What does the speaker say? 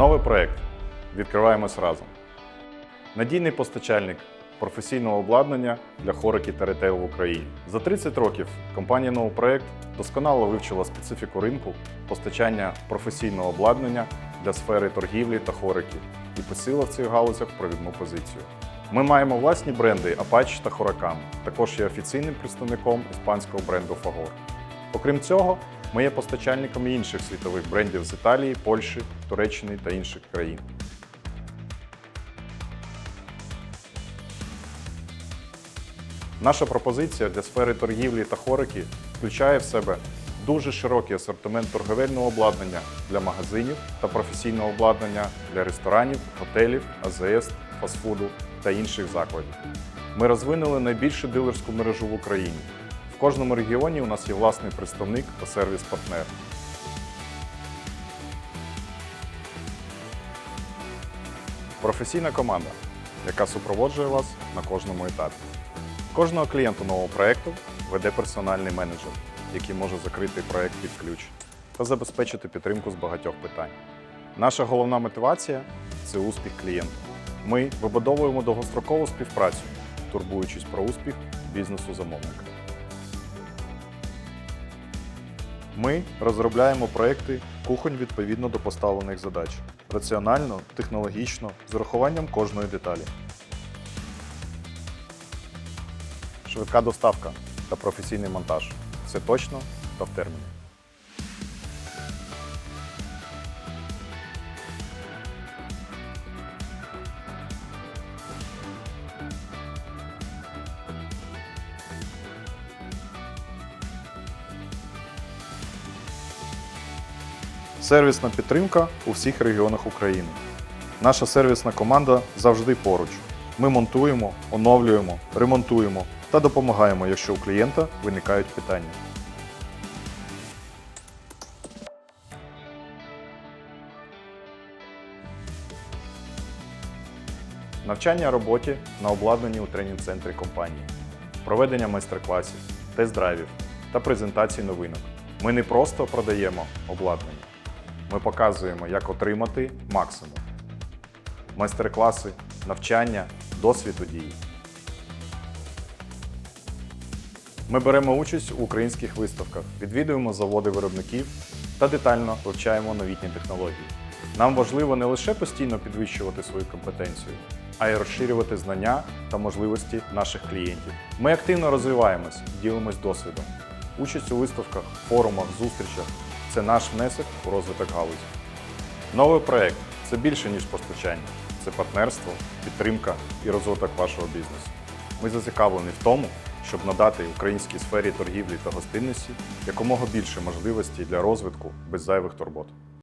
Новий проект. Відкриваємось разом. Надійний постачальник професійного обладнання для хорики та ретейл в Україні. За 30 років компанія «Новопроект» досконало вивчила специфіку ринку постачання професійного обладнання для сфери торгівлі та хорики і посила в цих галузях провідну позицію. Ми маємо власні бренди Apache та Huracan. Також є офіційним представником іспанського бренду Fagor. Окрім цього, ми є постачальниками інших світових брендів з Італії, Польщі, Туреччини та інших країн. Наша пропозиція для сфери торгівлі та хорики включає в себе дуже широкий асортимент торговельного обладнання для магазинів та професійного обладнання для ресторанів, готелів, АЗС, фастфуду та інших закладів. Ми розвинули найбільшу дилерську мережу в Україні. В кожному регіоні у нас є власний представник та сервіс-партнер. Професійна команда, яка супроводжує вас на кожному етапі. Кожного клієнта нового проекту веде персональний менеджер, який може закрити проект під ключ та забезпечити підтримку з багатьох питань. Наша головна мотивація це успіх клієнта. Ми вибудовуємо довгострокову співпрацю, турбуючись про успіх бізнесу замовника. Ми розробляємо проекти кухонь відповідно до поставлених задач раціонально, технологічно, з урахуванням кожної деталі. Швидка доставка та професійний монтаж. Все точно та в терміни. Сервісна підтримка у всіх регіонах України. Наша сервісна команда завжди поруч. Ми монтуємо, оновлюємо, ремонтуємо та допомагаємо, якщо у клієнта виникають питання. Навчання роботі на обладнанні у тренінг-центрі компанії, проведення майстер-класів, тест-драйвів та презентацій новинок. Ми не просто продаємо обладнання, ми показуємо, як отримати максимум. Майстер-класи, навчання, досвід у дії. Ми беремо участь у українських виставках, відвідуємо заводи виробників та детально вивчаємо новітні технології. Нам важливо не лише постійно підвищувати свою компетенцію, а й розширювати знання та можливості наших клієнтів. Ми активно розвиваємось, ділимось досвідом. Участь у виставках, форумах, зустрічах це наш внесок у розвиток галузі. Новий проект це більше, ніж постачання, це партнерство, підтримка і розвиток вашого бізнесу. Ми зацікавлені в тому, щоб надати українській сфері торгівлі та гостинності якомога більше можливостей для розвитку без зайвих турбот.